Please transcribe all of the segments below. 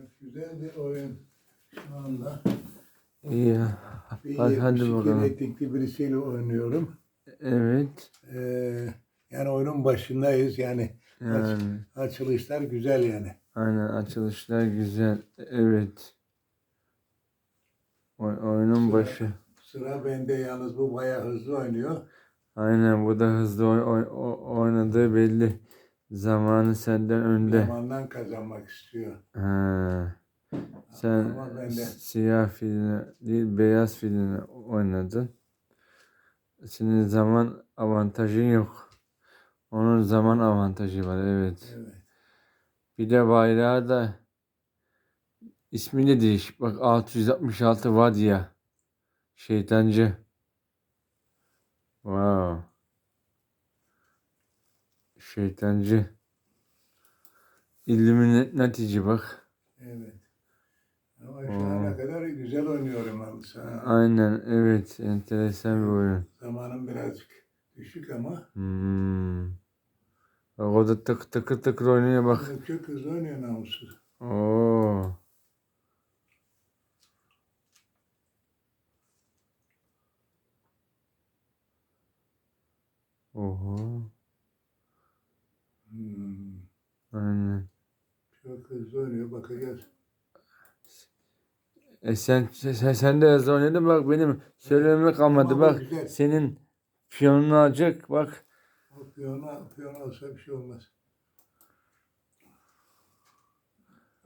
Evet, güzel bir oyun şu anda. İyi. Hadi, hadi 72 bakalım. reytingli birisiyle oynuyorum. Evet. Ee, yani oyunun başındayız yani. Yani, Açılışlar güzel yani. aynen açılışlar güzel. Evet. Oy- oyunun başı. Sıra bende yalnız bu bayağı hızlı oynuyor. Aynen bu da hızlı oy- oy- o- oynadığı belli. Zamanı senden önde. Zamandan kazanmak istiyor. Ha. Sen siyah filini değil beyaz filini oynadın. Senin zaman avantajın yok. Onun zaman avantajı var evet. Evet. Bir de bayrağı da ismi de değişik. Bak 666 Vadya. Şeytancı. Wow. Şeytancı. Illuminati bak. Evet. Ama şu ana kadar güzel oynuyorum yalnız. ha. Aynen evet enteresan bir oyun. Zamanım birazcık düşük ama Hmm. Bak o da tık tıkır tıkır oynuyor bak. çok hızlı oynuyor namussuz. Oo. Oho. Aynen. Çok hızlı oynuyor. Bakacağız. E sen, sen, sen de hızlı oynadın bak benim söylememe kalmadı Ama bak. güzel. Senin piyonunu alacak bak. O piyona, piyona olsa bir şey olmaz.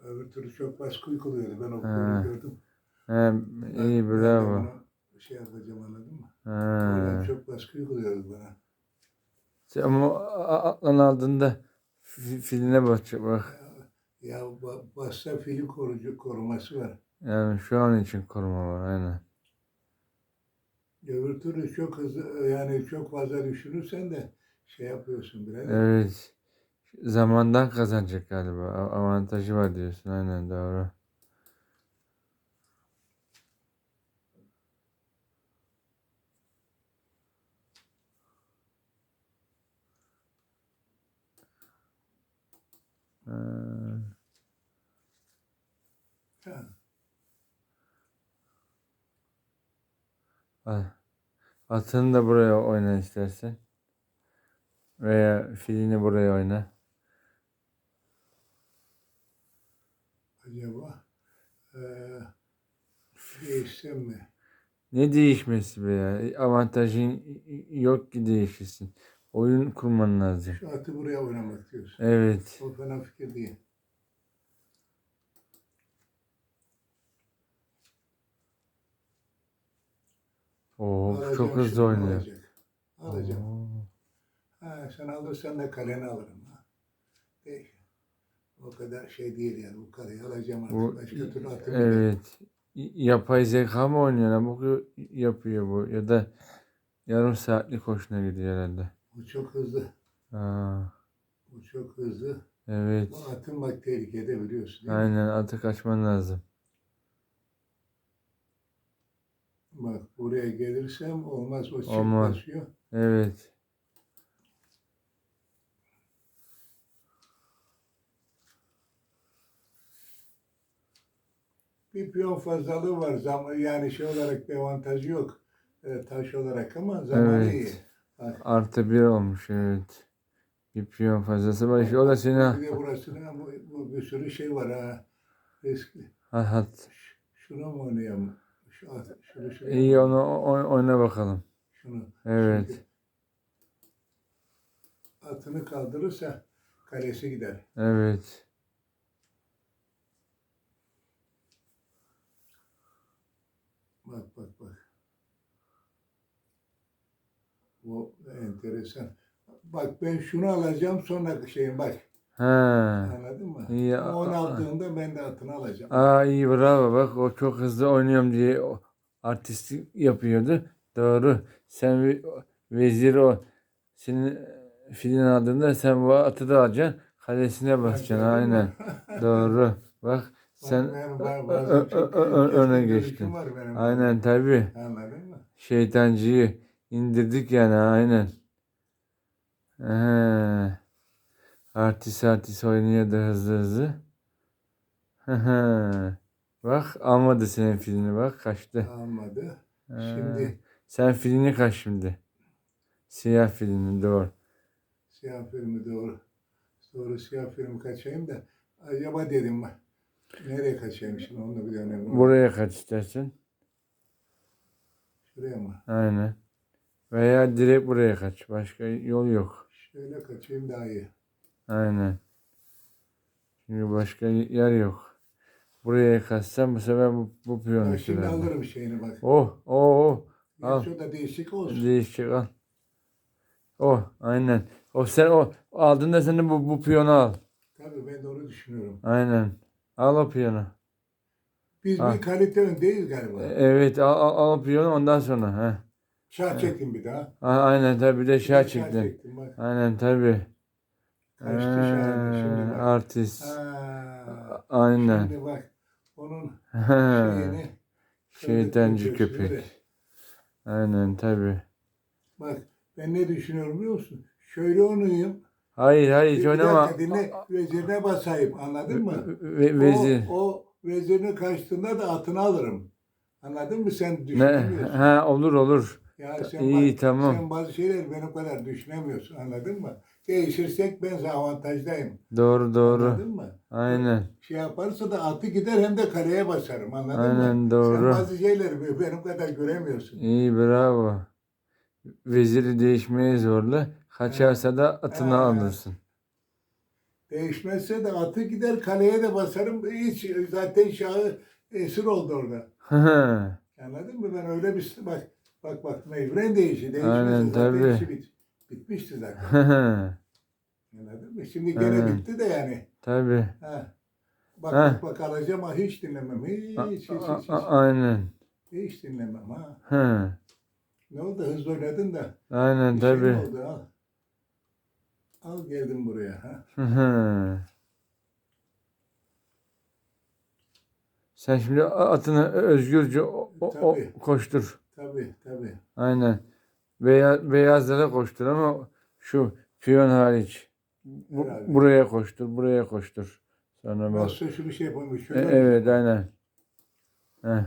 Öbür türlü çok baskı uyguluyordu. Ben o Ha. gördüm. He, Ben- iyi ben bravo. onu Şey yapacağım anladın mı? Ha. Oradan çok baskı uyguluyordu bana. Sen ama a- aklını aldığında filine bakacak bak. Ya ba- bassa film korucu koruması var. Yani şu an için koruma var aynen. Öbür türlü çok hızlı yani çok fazla düşünürsen de şey yapıyorsun biraz. Evet. Zamandan kazanacak galiba. Avantajı var diyorsun. Aynen doğru. Al. Atını da buraya oyna istersen. Veya filini buraya oyna. Acaba eee değişsem mi? Ne değişmesi be ya? Avantajın yok ki değişirsin. Oyun kurman lazım. Şu atı buraya oynamak diyorsun. Evet. O fena fikir değil. Oo, Alacağım çok hızlı oynuyor. Alacak. Alacağım. Oo. Ha, sen alırsan da kaleni alırım. Ha. Değil. O kadar şey değil yani. Bu kareyi alacağım artık. Bu, Başka türlü atım evet. Yapay zeka mı oynuyor? Bu yapıyor bu. Ya da yarım saatlik hoşuna gidiyor herhalde. Bu çok hızlı. Aa, Bu çok hızlı. evet. Bu atın bak tehlikede biliyorsun değil mi? Aynen atı kaçman lazım. Bak buraya gelirsem olmaz. O Olmaz. Evet. Bir piyon fazlalığı var. Zaman, yani şey olarak bir avantajı yok. E, taş olarak ama zamanı Evet. iyi. Bak, Artı bir olmuş evet. Bir piyon fazlası var. İşte o da Bir de burasına bu, bu bir sürü şey var ha. Riskli. hat, hat. Şunu mu oynayalım? Şu at, şunu şunu. İyi onu o- oyna bakalım. Şunu. Evet. Çünkü atını kaldırırsa kalesi gider. Evet. Bak bak bak. Bu enteresan. Bak ben şunu alacağım sonra şeyin bak. Ha. Anladın mı? İyi, a- aldığında ben de atını alacağım. Aa iyi bravo bak o çok hızlı oynuyorum diye o artistlik yapıyordu. Doğru. Sen ve- vezir o senin e, filin aldığında sen bu atı da alacaksın. Kalesine basacaksın aynen. Doğru. Bak sen öne geçtin. Aynen tabi. Şeytancıyı indirdik yani aynen. He. Artist artist oynuyor da hızlı hızlı. Hı hı. Bak almadı senin filini bak kaçtı. Almadı. Ha. Şimdi Sen filini kaç şimdi. Siyah filini doğru. siyah filmi doğru. Doğru siyah filmi kaçayım da acaba dedim ben. Nereye kaçayım şimdi onu da bir önemli. Buraya kaç istersen. Şuraya mı? Aynen. Veya direkt buraya kaç. Başka yol yok. Şöyle kaçayım daha iyi. Aynen. Çünkü başka yer yok. Buraya kaçsam bu sefer bu, bu piyon Ben şimdi sürerdi. alırım şeyini bak. Oh, oh, oh. Ya al. şurada değişik olsun. Değişik al. Oh, aynen. O sen o aldığında sen de bu, bu piyonu al. Tabii ben de onu düşünüyorum. Aynen. Al o piyonu. Biz Ha. bir kalite öndeyiz galiba. Evet, al, al, al o piyonu ondan sonra. He. Şah çektim bir daha. A- Aynen tabii bir de şah çektin. çektim bak. Aynen tabii. Kaçtı şimdi bak. Artist. Ha, Aynen. Şimdi bak onun şeyini Şeytancı kırdık köpek. Aynen tabii. Bak ben ne düşünüyorum biliyor musun? Şöyle oynayayım. Hayır hayır hiç bir oynama. dakika dinle. Vezirine basayım. Anladın mı? Ve, vezir. O, o vezirini kaçtığında da atını alırım. Anladın mı? Sen Ne? Ha olur olur. Ya sen, İyi, bak- tamam. sen bazı şeyler benim kadar düşünemiyorsun. Anladın mı? Değişirsek ben sana avantajdayım. Doğru doğru. Anladın mı? Aynen. Şey yaparsa da atı gider hem de kaleye basarım. Anladın mı? Aynen, doğru. Sen bazı şeyleri benim kadar göremiyorsun. İyi bravo. Veziri değişmeye zorla. Kaçarsa da atını Ha. alırsın. Değişmezse de atı gider kaleye de basarım. Hiç zaten şahı esir oldu orada. Anladın mı? Ben öyle bir bak bak bak mecburen değişi. Değişmezse Aynen, zaten tabii. işi bit, bitmişti zaten. Anladın mı? Şimdi gene Aynen. bitti de yani. Tabii. Ha. Bak Ha. bak bak alacağım ama hiç dinlemem. Hiç A- hiç hiç, a- hiç, a- aynen. hiç dinlemem ha. Hı. Ne oldu hızlı oynadın da. Aynen Bir şey mi tabii. oldu al. Al geldim buraya ha. Hı. Sen şimdi atını özgürce o- o- o- Tabii. koştur. Tabii tabii. Aynen. Beyaz, beyazlara koştur ama şu piyon hariç. Bu- Herhalde. buraya koştur, buraya koştur. Sonra bak. Nasıl şu bir şey yapalım. E- Şöyle evet, aynen. Heh.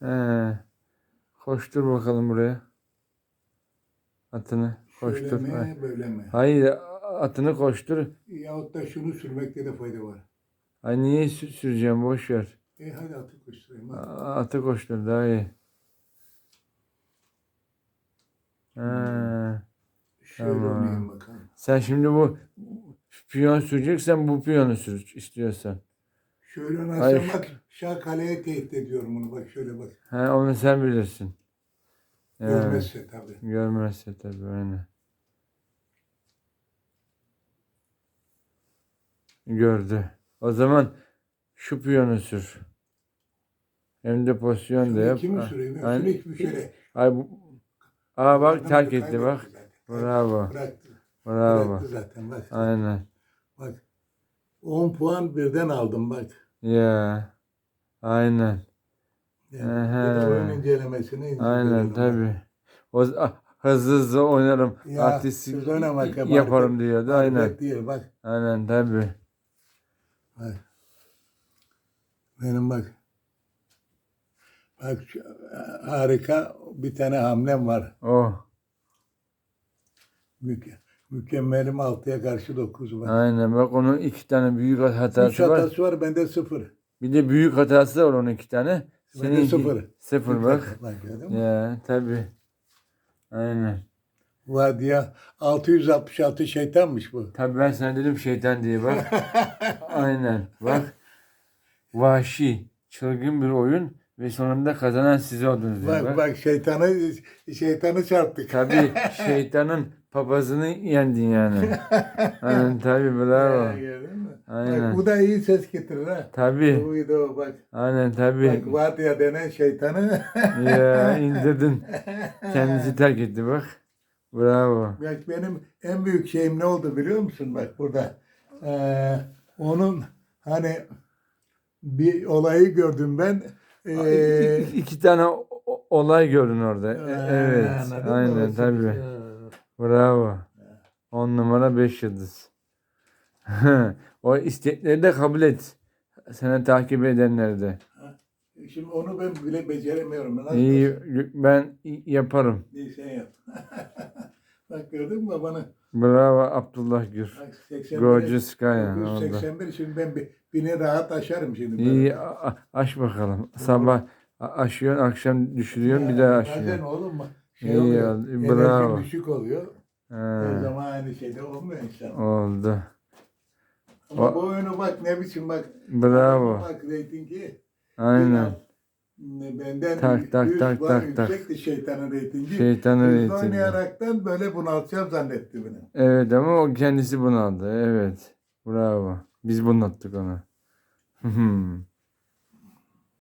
He. Koştur bakalım buraya. Atını koştur. mi böyle mi? Hayır, atını koştur. Yahut da şunu sürmekte de fayda var. Ay niye sü- süreceğim boş ver. E hadi atı koşturayım. hadi. A- Atı koştur daha iyi. Ha. Şöyle tamam. oynayayım bakalım. Sen şimdi bu piyon süreceksen bu piyonu sür istiyorsan. Şöyle Hayır. oynasam bak şah kaleye tehdit ediyorum bunu bak şöyle bak. Ha, onu sen bilirsin. Evet. Görmezse tabii. Görmezse tabii aynen. Gördü. O zaman şu piyonu sür. Hem de pozisyon da yap. kimi Ah, süreyim? bir şöyle. Ay bu. Aa bak Adam terk etti bak. zaten. Bravo. Bıraktı. Bravo. Bıraktı zaten bak. Aynen. Bak. 10 puan birden aldım bak. Ya. Aynen. Yani oyun incelemesini. Aynen tabii. O ah, hızlı hızlı oynarım. Ya, Artistik yaparım diyordu. Aynen. Değil bak. Aynen tabii. Bak. Benim bak. Bak şu- harika bir tane hamlem var. Oh. Müke, mükemmelim 6'ya karşı 9 var. Aynen bak onun iki tane büyük hatası Üç var. hatası var bende sıfır. Bir de büyük hatası da var onun iki tane. Bende Senin sıfır. Sıfır Üç bak. Bak? Ya tabii. Aynen. Vadiye 666 şeytanmış bu. Tabii ben sana dedim şeytan diye bak. Aynen. Bak. Vahşi, çılgın bir oyun ve sonunda kazanan siz oldunuz diyor. Bak Bak, bak şeytanı şeytanı çarptık. Tabii şeytanın papazını yendin yani. Aynen tabii bravo. Aynen. Bak bu da iyi ses getirir ha. Tabii. Bu video bak. Aynen tabii. Bak Vadiye denen şeytanı. Ya indirdin. Kendisi terk etti bak. Bravo. Bak benim en büyük şeyim ne oldu biliyor musun? Bak burada. Ee, onun hani bir olayı gördüm ben. Ee, İki, iki tane olay gördün orada. Ee, evet. Aynen tabii. Ee, Bravo. 10 numara 5 yıldız. o istekleri de kabul et. Seni takip edenleri de. Şimdi onu ben bile beceremiyorum. Nasıl İyi ben yaparım. Bir şey yap. Bak gördün mü babanı? Bravo Abdullah Gür. Bak 81. Gorgeous Kaya orada. 981 şimdi ben bir, bini rahat aşarım şimdi. İyi a- a- aş bakalım. Sabah a- aşıyorsun, akşam düşürüyorsun, bir daha Bazen aşıyorsun. oğlum şey İyi oluyor. oldu, enerjin bravo. düşük oluyor. He, Her zaman aynı şeyde olmuyor insan. oldu. Ama O- bu oyunu bak ne biçim bak. Bravo. Bak reytingi. Aynen. Benden Tak, tak, yüz tak, var tak, tak. yüksekti şeytanın reytingi. Şeytanın reytingi. oynayaraktan böyle bunaltacağım zannetti beni. Evet ama o kendisi bunaldı. Evet. Bravo. Biz bunalttık onu.